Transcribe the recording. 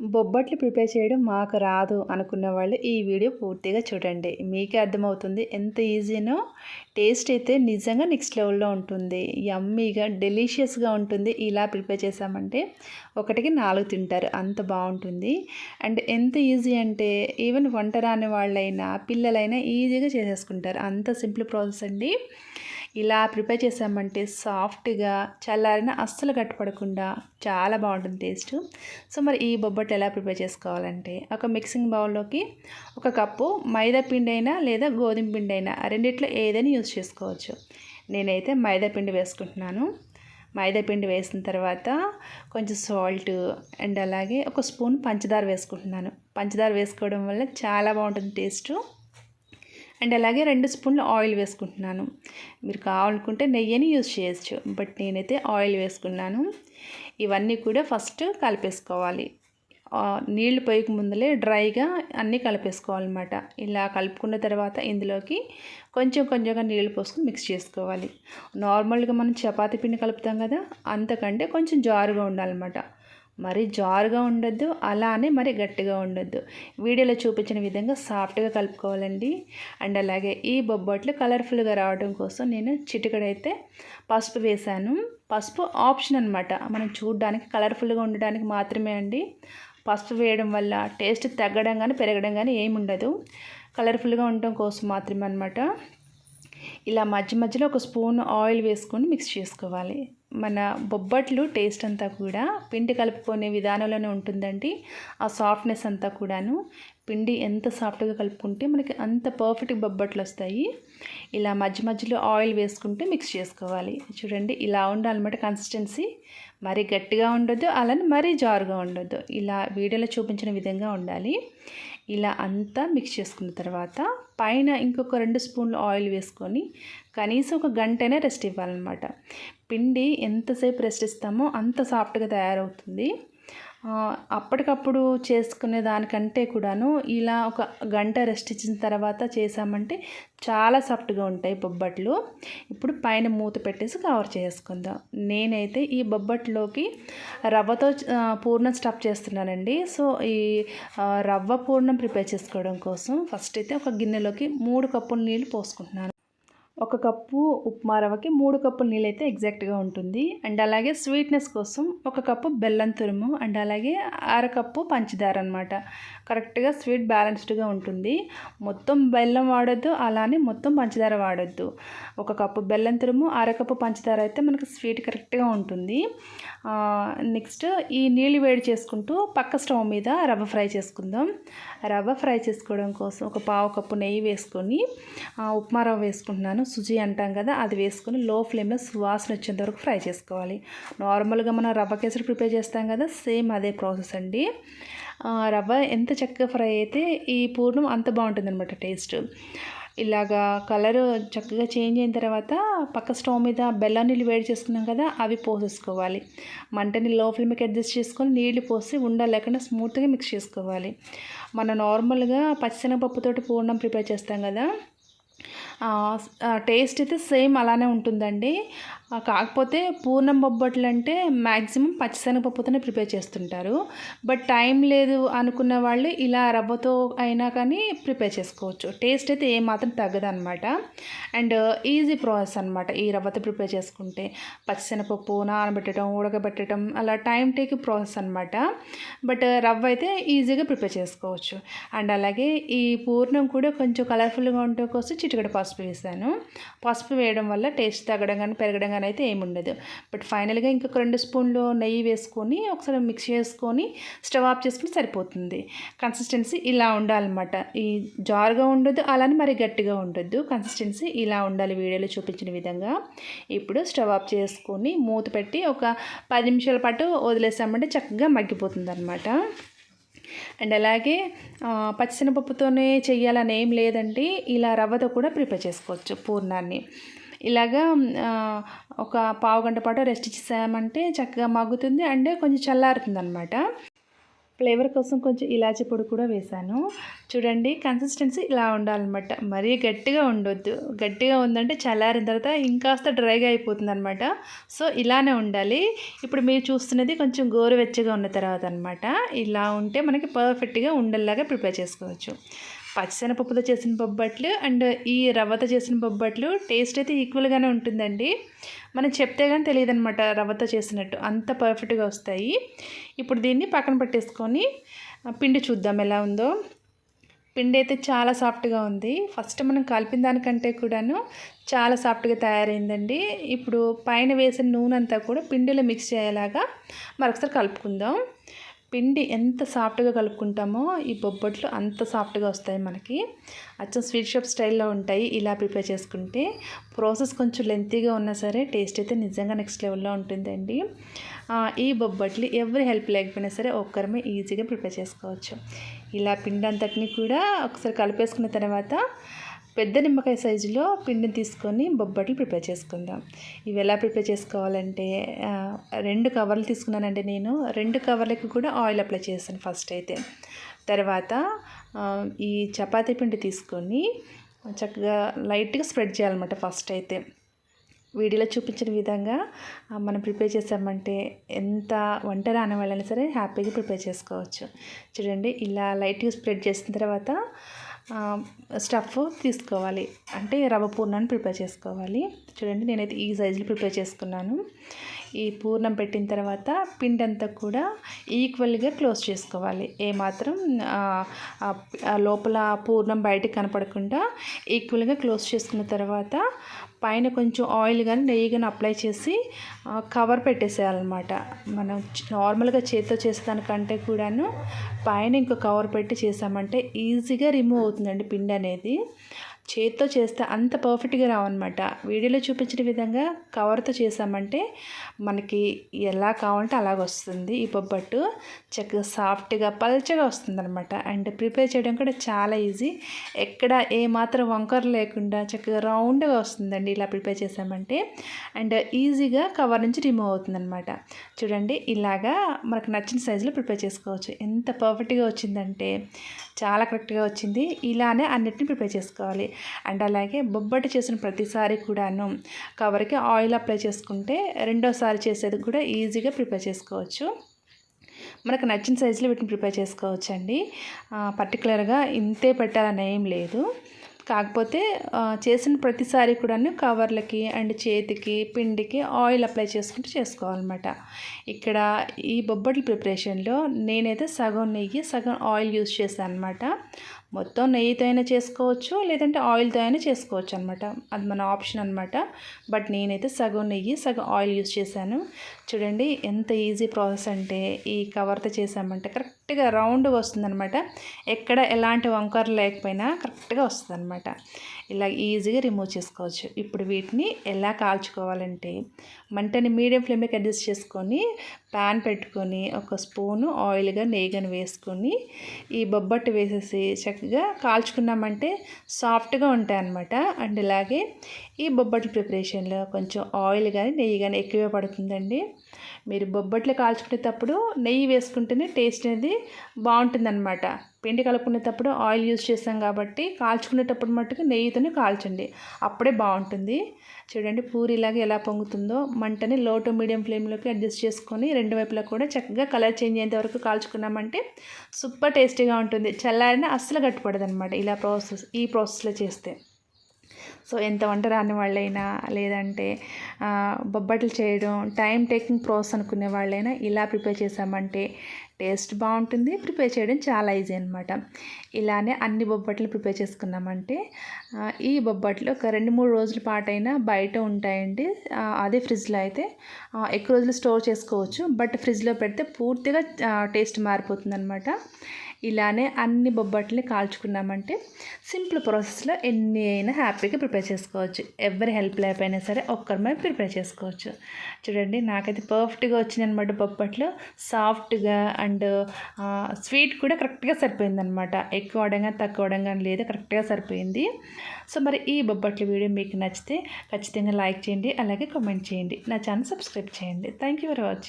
బొబ్బట్లు prepare చేయడం మాకు రాదు అనుకున్న వాళ్ళు ఈ వీడియో పూర్తిగా చూడండి. మీకే అర్థమవుతుంది ఎంత ఈజీనో. టేస్ట్ అయితే నిజంగా నెక్స్ట్ లెవెల్లో ఉంటుంది. యమ్మీగా డెలీషియస్గా ఉంటుంది. ఇలా ప్రిపేర్ చేసామంటే ఒకటికి నాలుగు తింటారు. అంత బాగుంటుంది. అండ్ ఎంత ఈజీ అంటే ఈవెన్ వంట రాని వాళ్ళైనా పిల్లలైనా ఈజీగా చేసేసుకుంటారు. అంత సింపుల్ ప్రాసెస్ అండి. ఇలా ప్రిపేర్ చేసామంటే సాఫ్ట్గా చల్లారిన అస్సలు గట్టిపడకుండా చాలా బాగుంటుంది టేస్ట్. సో మరి ఈ బొబ్బట్లు ఎలా ప్రిపేర్ చేసుకోవాలంటే ఒక మిక్సింగ్ బౌల్లోకి ఒక కప్పు మైదా పిండి అయినా లేదా గోధుమ పిండి అయినా రెండిట్లో ఏదైనా యూజ్ చేసుకోవచ్చు. నేనైతే మైదా పిండి వేసుకుంటున్నాను. మైదా పిండి వేసిన తర్వాత కొంచెం సాల్ట్ అండ్ అలాగే ఒక స్పూన్ పంచదార వేసుకుంటున్నాను. పంచదార వేసుకోవడం వల్ల చాలా బాగుంటుంది టేస్ట్. అండ్ అలాగే రెండు స్పూన్లు ఆయిల్ వేసుకుంటున్నాను. మీరు కావాలనుకుంటే నెయ్యిని యూజ్ చేయొచ్చు బట్ నేనైతే ఆయిల్ వేసుకున్నాను. ఇవన్నీ కూడా ఫస్ట్ కలిపేసుకోవాలి. నీళ్ళు పోయక ముందలే డ్రైగా అన్నీ కలిపేసుకోవాలన్నమాట. ఇలా కలుపుకున్న తర్వాత ఇందులోకి కొంచెం కొంచెంగా నీళ్ళు పోసుకుని మిక్స్ చేసుకోవాలి. నార్మల్గా మనం చపాతీ పిండి కలుపుతాం కదా అంతకంటే కొంచెం జారుగా ఉండాలన్నమాట. మరి జారుగా ఉండొద్దు అలానే మరి గట్టిగా ఉండొద్దు. వీడియోలో చూపించిన విధంగా సాఫ్ట్గా కలుపుకోవాలండి. అండ్ అలాగే ఈ బొబ్బట్లు కలర్ఫుల్గా రావడం కోసం నేను చిటికడైతే పసుపు వేశాను. పసుపు ఆప్షన్ అనమాట మనం చూడడానికి కలర్ఫుల్గా ఉండడానికి మాత్రమే అండి. పసుపు వేయడం వల్ల టేస్ట్ తగ్గడం కానీ పెరగడం కానీ ఏమి ఉండదు. కలర్ఫుల్గా ఉండటం కోసం మాత్రమే అనమాట ఇలా మధ్య మధ్యలో ఒక స్పూన్ ఆయిల్ వేసుకొని మిక్స్ చేసుకోవాలి. మన బొబ్బట్లు టేస్ట్ అంతా కూడా పిండి కలుపుకునే విధానంలోనే ఉంటుందండి. ఆ సాఫ్ట్నెస్ అంతా కూడాను పిండి ఎంత సాఫ్ట్గా కలుపుకుంటే మనకి అంత పర్ఫెక్ట్ బొబ్బట్లు వస్తాయి. ఇలా మధ్య మధ్యలో ఆయిల్ వేసుకుంటే మిక్స్ చేసుకోవాలి. చూడండి ఇలా ఉండాలన్నమాట కన్సిస్టెన్సీ మరీ గట్టిగా ఉండొద్దు అలానే మరీ జారుగా ఉండొద్దు. ఇలా వీడియోలో చూపించిన విధంగా ఉండాలి. ఇలా అంతా మిక్స్ చేసుకున్న తర్వాత పైన ఇంకొక రెండు స్పూన్లు ఆయిల్ వేసుకొని కనీసం ఒక గంటనే రెస్ట్ ఇవ్వాలన్నమాట. పిండి ఎంతసేపు రెస్ట్ ఇస్తామో అంత సాఫ్ట్గా తయారవుతుంది. అప్పటికప్పుడు చేసుకునే దానికంటే కూడాను ఇలా ఒక గంట రెస్ట్ ఇచ్చిన తర్వాత చేసామంటే చాలా సాఫ్ట్గా ఉంటాయి బొబ్బట్లు. ఇప్పుడు పైన మూత పెట్టేసి కవర్ చేసుకుందాం. నేనైతే ఈ బొబ్బట్లోకి రవ్వతో పూర్ణం స్టఫ్ చేస్తున్నానండి. సో ఈ రవ్వ పూర్ణం ప్రిపేర్ చేసుకోవడం కోసం ఫస్ట్ అయితే ఒక గిన్నెలోకి మూడు కప్పుల నీళ్ళు పోసుకుంటున్నాను. ఒక కప్పు ఉప్మా రవ్వకి మూడు కప్పుల నీళ్ళు అయితే ఎగ్జాక్ట్గా ఉంటుంది. అండ్ అలాగే స్వీట్నెస్ కోసం ఒక కప్పు బెల్లం తురుము అండ్ అలాగే అరకప్పు పంచదార అనమాట కరెక్ట్గా స్వీట్ బ్యాలెన్స్డ్గా ఉంటుంది. మొత్తం బెల్లం వాడొద్దు అలానే మొత్తం పంచదార వాడొద్దు. ఒక కప్పు బెల్లం తురుము అరకప్పు పంచదార అయితే మనకు స్వీట్ కరెక్ట్గా ఉంటుంది. నెక్స్ట్ ఈ నీళ్ళు వేడి చేసుకుంటూ పక్క స్టవ్ మీద రవ్వ ఫ్రై చేసుకుందాం. రవ్వ ఫ్రై చేసుకోవడం కోసం ఒక పావు కప్పు నెయ్యి వేసుకొని ఉప్మా రవ్వ వేసుకుంటున్నాను. సుజీ అంటాం కదా అది వేసుకొని లో ఫ్లేమ్లో సువాసన వచ్చేంత వరకు ఫ్రై చేసుకోవాలి. నార్మల్గా మనం రవ్వ కేసరి ప్రిపేర్ చేస్తాం కదా సేమ్ అదే ప్రాసెస్ అండి. రవ్వ ఎంత చక్కగా ఫ్రై అయితే ఈ పూర్ణం అంత బాగుంటుంది అనమాట టేస్ట్ ఇలాగా కలర్ చక్కగా చేంజ్ అయిన తర్వాత పక్క స్టవ్ మీద బెల్లం నీళ్ళు వేడి చేసుకున్నాం కదా అవి పోసేసుకోవాలి. మంటని లో ఫ్లేమ్కి అడ్జస్ట్ చేసుకొని నీళ్ళు పోసి ఉండలేకుండా స్మూత్గా మిక్స్ చేసుకోవాలి. మనం నార్మల్గా పచ్చిశనగపప్పుతోటి పూర్ణం ప్రిపేర్ చేస్తాం కదా టేస్ట్ అయితే సేమ్ అలానే ఉంటుందండి. కాకపోతే పూర్ణం బొబ్బట్లు అంటే మ్యాక్సిమం పచ్చిశనగపప్పుతోనే ప్రిపేర్ చేస్తుంటారు. బట్ టైం లేదు అనుకున్న వాళ్ళు ఇలా రవ్వతో అయినా కానీ ప్రిపేర్ చేసుకోవచ్చు. టేస్ట్ అయితే ఏమాత్రం తగ్గదనమాట అండ్ ఈజీ ప్రాసెస్ అనమాట ఈ రవ్వతో ప్రిపేర్ చేసుకుంటే. పచ్చిశనగపప్పు నానబెట్టడం ఉడకబెట్టడం అలా టైం టేక్ ప్రాసెస్ అనమాట బట్ రవ్వ అయితే ఈజీగా ప్రిపేర్ చేసుకోవచ్చు. అండ్ అలాగే ఈ పూర్ణం కూడా కొంచెం కలర్ఫుల్గా ఉంటే కోసం చిటికడ పసుపు వేసాను. పసుపు వేయడం వల్ల టేస్ట్ తగ్గడం కానీ పెరగడం కానీ అయితే ఏముండదు బట్ ఫైనల్గా ఇంకొక రెండు స్పూన్లు నెయ్యి వేసుకొని ఒకసారి మిక్స్ చేసుకొని స్టవ్ ఆఫ్ చేసుకుని సరిపోతుంది. కన్సిస్టెన్సీ ఇలా ఉండాలన్నమాట. ఈ జారుగా ఉండదు అలానే మరి గట్టిగా ఉండొద్దు. కన్సిస్టెన్సీ ఇలా ఉండాలి వీడియోలో చూపించిన విధంగా. ఇప్పుడు స్టవ్ ఆఫ్ చేసుకొని మూత పెట్టి ఒక పది నిమిషాల పాటు వదిలేసామంటే చక్కగా మగ్గిపోతుంది అనమాట అండ్ అలాగే పచ్చిశనగపప్పుతోనే చేయాలని ఏం లేదండి. ఇలా రవ్వతో కూడా ప్రిపేర్ చేసుకోవచ్చు పూర్ణాన్ని. ఇలాగా ఒక పావు గంట పాటు రెస్ట్ ఇచ్చేసామంటే చక్కగా మగ్గుతుంది అండ్ కొంచెం చల్లారుతుంది అనమాట ఫ్లేవర్ కోసం కొంచెం ఇలాచీ పొడి కూడా వేశాను. చూడండి కన్సిస్టెన్సీ ఇలా ఉండాలన్నమాట. మరీ గట్టిగా ఉండొద్దు. గట్టిగా ఉందంటే చల్లారిన తర్వాత ఇంకాస్త డ్రైగా అయిపోతుంది అనమాట సో ఇలానే ఉండాలి. ఇప్పుడు మీరు చూస్తున్నది కొంచెం గోరువెచ్చగా ఉన్న తర్వాత అనమాట ఇలా ఉంటే మనకి పర్ఫెక్ట్గా ఉండల్లాగా ప్రిపేర్ చేసుకోవచ్చు. పచ్చిశనగపప్పుతో చేసిన బొబ్బట్లు అండ్ ఈ రవ్వతో చేసిన బొబ్బట్లు టేస్ట్ అయితే ఈక్వల్గానే ఉంటుందండి. మనం చెప్తే కానీ తెలియదు అనమాట రవ్వతో చేసినట్టు. అంత పర్ఫెక్ట్గా వస్తాయి. ఇప్పుడు దీన్ని పక్కన పెట్టేసుకొని పిండి చూద్దాం ఎలా ఉందో. పిండి అయితే చాలా సాఫ్ట్గా ఉంది. ఫస్ట్ మనం కలిపిన దానికంటే కూడాను చాలా సాఫ్ట్గా తయారైందండి. ఇప్పుడు పైన వేసిన నూనె అంతా కూడా పిండిలో మిక్స్ అయ్యేలాగా మరొకసారి కలుపుకుందాం. పిండి ఎంత సాఫ్ట్గా కలుపుకుంటామో ఈ బొబ్బట్లు అంత సాఫ్ట్గా వస్తాయి మనకి. అచ్చం స్వీట్ షాప్ స్టైల్లో ఉంటాయి. ఇలా ప్రిపేర్ చేసుకుంటే ప్రాసెస్ కొంచెం లెంతీగా ఉన్నా సరే టేస్ట్ అయితే నిజంగా నెక్స్ట్ లెవెల్లో ఉంటుందండి. ఈ బొబ్బట్లు ఎవరి హెల్ప్ లేకపోయినా సరే ఒక్కరమే ఈజీగా ప్రిపేర్ చేసుకోవచ్చు. ఇలా పిండి అంతటిని కూడా ఒకసారి కలిపేసుకున్న తర్వాత పెద్ద నిమ్మకాయ సైజులో పిండిని తీసుకొని బొబ్బట్లు ప్రిపేర్ చేసుకుందాం. ఇవి ఎలా ప్రిపేర్ చేసుకోవాలంటే రెండు కవర్లు తీసుకున్నానండి నేను. రెండు కవర్లకు కూడా ఆయిల్ అప్లై చేస్తాను ఫస్ట్ అయితే. తర్వాత ఈ చపాతీ పిండి తీసుకొని చక్కగా లైట్గా స్ప్రెడ్ చేయాలన్నమాట ఫస్ట్ అయితే. వీడియోలో చూపించిన విధంగా మనం ప్రిపేర్ చేసామంటే ఎంత వంట రాని వాళ్ళైనా సరే హ్యాపీగా ప్రిపేర్ చేసుకోవచ్చు. చూడండి ఇలా లైట్గా స్ప్రెడ్ చేసిన తర్వాత స్టఫ్ తీసుకోవాలి. అంటే రవ్వ పూర్ణాన్ని ప్రిపేర్ చేసుకోవాలి. చూడండి నేనైతే ఈ సైజులో ప్రిపేర్ చేసుకున్నాను. ఈ పూర్ణం పెట్టిన తర్వాత పిండి అంతా కూడా ఈక్వల్గా క్లోజ్ చేసుకోవాలి. ఏమాత్రం లోపల పూర్ణం బయటకు కనపడకుండా ఈక్వల్గా క్లోజ్ చేసుకున్న తర్వాత పైన కొంచెం ఆయిల్ కానీ నెయ్యి కానీ అప్లై చేసి కవర్ పెట్టేసేయాలన్నమాట. మనం నార్మల్గా చేతితో చేసేదానికంటే కూడాను పైన ఇంకో కవర్ పెట్టి చేసామంటే ఈజీగా రిమూవ్ అవుతుందండి పిండి అనేది చేతితో చేస్తే అంత పర్ఫెక్ట్గా రావన్నమాట. వీడియోలో చూపించిన విధంగా కవర్తో చేసామంటే మనకి ఎలా కావాలంటే అలాగ వస్తుంది. ఈ బొబ్బట్టు చక్కగా సాఫ్ట్గా పల్చగా వస్తుంది అనమాట అండ్ ప్రిపేర్ చేయడం కూడా చాలా ఈజీ. ఎక్కడ ఏ మాత్రం వంకర లేకుండా చక్కగా రౌండ్గా వస్తుందండి ఇలా ప్రిపేర్ చేసామంటే అండ్ ఈజీగా కవర్ నుంచి రిమూవ్ అవుతుందన్నమాట. చూడండి ఇలాగా మనకు నచ్చిన సైజులో ప్రిపేర్ చేసుకోవచ్చు. ఎంత పర్ఫెక్ట్గా వచ్చిందంటే చాలా కరెక్ట్గా వచ్చింది. ఇలానే అన్నిటిని ప్రిపేర్ చేసుకోవాలి. అండ్ అలాగే బొబ్బట్టు చేసిన ప్రతిసారి కూడాను కవర్కి ఆయిల్ అప్లై చేసుకుంటే రెండోసారి చేసేది కూడా ఈజీగా ప్రిపేర్ చేసుకోవచ్చు. మనకు నచ్చిన సైజులో వీటిని ప్రిపేర్ చేసుకోవచ్చు అండి పర్టికులర్గా ఇంతే పెట్టాలని ఏం లేదు. కాకపోతే చేసిన ప్రతిసారి కూడా కవర్లకి అండ్ చేతికి పిండికి ఆయిల్ అప్లై చేసుకుంటూ చేసుకోవాలన్నమాట. ఇక్కడ ఈ బొబ్బట్ల ప్రిపరేషన్లో నేనైతే సగం నెయ్యి సగం ఆయిల్ యూస్ చేశాను అనమాట మొత్తం నెయ్యితో అయినా చేసుకోవచ్చు లేదంటే ఆయిల్తో అయినా చేసుకోవచ్చు అనమాట అది మన ఆప్షన్ అనమాట బట్ నేనైతే సగం నెయ్యి సగం ఆయిల్ యూస్ చేశాను. చూడండి ఎంత ఈజీ ప్రాసెస్ అంటే ఈ కవర్తో చేసామంటే కరెక్ట్గా రౌండ్గా వస్తుందన్నమాట. ఎక్కడ ఎలాంటి వంకర లేకపోయినా కరెక్ట్గా వస్తుంది అనమాట ఇలా ఈజీగా రిమూవ్ చేసుకోవచ్చు. ఇప్పుడు వీటిని ఎలా కాల్చుకోవాలంటే మంటని మీడియం ఫ్లేమ్కి అడ్జస్ట్ చేసుకొని ప్యాన్ పెట్టుకొని ఒక స్పూను ఆయిల్గా నెయ్యిని వేసుకొని ఈ బొబ్బట్టు వేసేసి చక్కగా కాల్చుకున్నామంటే సాఫ్ట్గా ఉంటాయి అన్నమాట. అండ్ ఇలాగే ఈ బొబ్బట్ల ప్రిపరేషన్లో కొంచెం ఆయిల్ కానీ నెయ్యి కానీ ఎక్కువే పడుతుందండి. మీరు బొబ్బట్లు కాల్చుకునేటప్పుడు నెయ్యి వేసుకుంటేనే టేస్ట్ అనేది బాగుంటుందన్నమాట. పిండి కలుపుకునేటప్పుడు ఆయిల్ యూజ్ చేస్తాం కాబట్టి కాల్చుకునేటప్పుడు మట్టుకు నెయ్యితోనే కాల్చండి. అప్పుడే బాగుంటుంది. చూడండి పూరి పూరిలాగా ఎలా పొంగుతుందో. మంటని లో టు మీడియం ఫ్లేమ్లోకి అడ్జస్ట్ చేసుకొని రెండు వైపులా కూడా చక్కగా కలర్ చేంజ్ అయ్యేంత వరకు కాల్చుకున్నామంటే సూపర్ టేస్టీగా ఉంటుంది. చల్లారిన అస్సలు గట్టిపడదు ఇలా ప్రాసెస్ ఈ ప్రాసెస్లో చేస్తే. సో ఎంత వంట రాని వాళ్ళైనా లేదంటే బొబ్బట్లు చేయడం టైం టేకింగ్ ప్రాసెస్ అనుకునే వాళ్ళైనా ఇలా ప్రిపేర్ చేసామంటే టేస్ట్ బాగుంటుంది ప్రిపేర్ చేయడం చాలా ఈజీ అనమాట ఇలానే అన్ని బొబ్బట్లు ప్రిపేర్ చేసుకున్నామంటే ఈ బొబ్బట్లు ఒక రెండు మూడు రోజుల పాటైనా బయట ఉంటాయండి. అదే ఫ్రిడ్జ్లో అయితే ఎక్కువ రోజులు స్టోర్ చేసుకోవచ్చు. బట్ ఫ్రిడ్జ్లో పెడితే పూర్తిగా టేస్ట్ మారిపోతుంది అనమాట ఇలానే అన్ని బొబ్బట్లని కాల్చుకున్నామంటే సింపుల్ ప్రాసెస్లో ఎన్ని అయినా హ్యాపీగా ప్రిపేర్ చేసుకోవచ్చు. ఎవరి హెల్ప్ లేకపోయినా సరే ఒక్కరిమే ప్రిపేర్ చేసుకోవచ్చు. చూడండి నాకైతే పర్ఫెక్ట్గా వచ్చింది అనమాట బొబ్బట్లు. సాఫ్ట్గా అండ్ స్వీట్ కూడా కరెక్ట్గా సరిపోయిందనమాట ఎక్కువ అవడంగా తక్కువ అవడంగా లేదు కరెక్ట్గా సరిపోయింది. సో మరి ఈ బొబ్బట్ల వీడియో మీకు నచ్చితే ఖచ్చితంగా లైక్ చేయండి అలాగే కామెంట్ చేయండి. నా ఛానల్ సబ్స్క్రైబ్ చేయండి. Thank you for watching.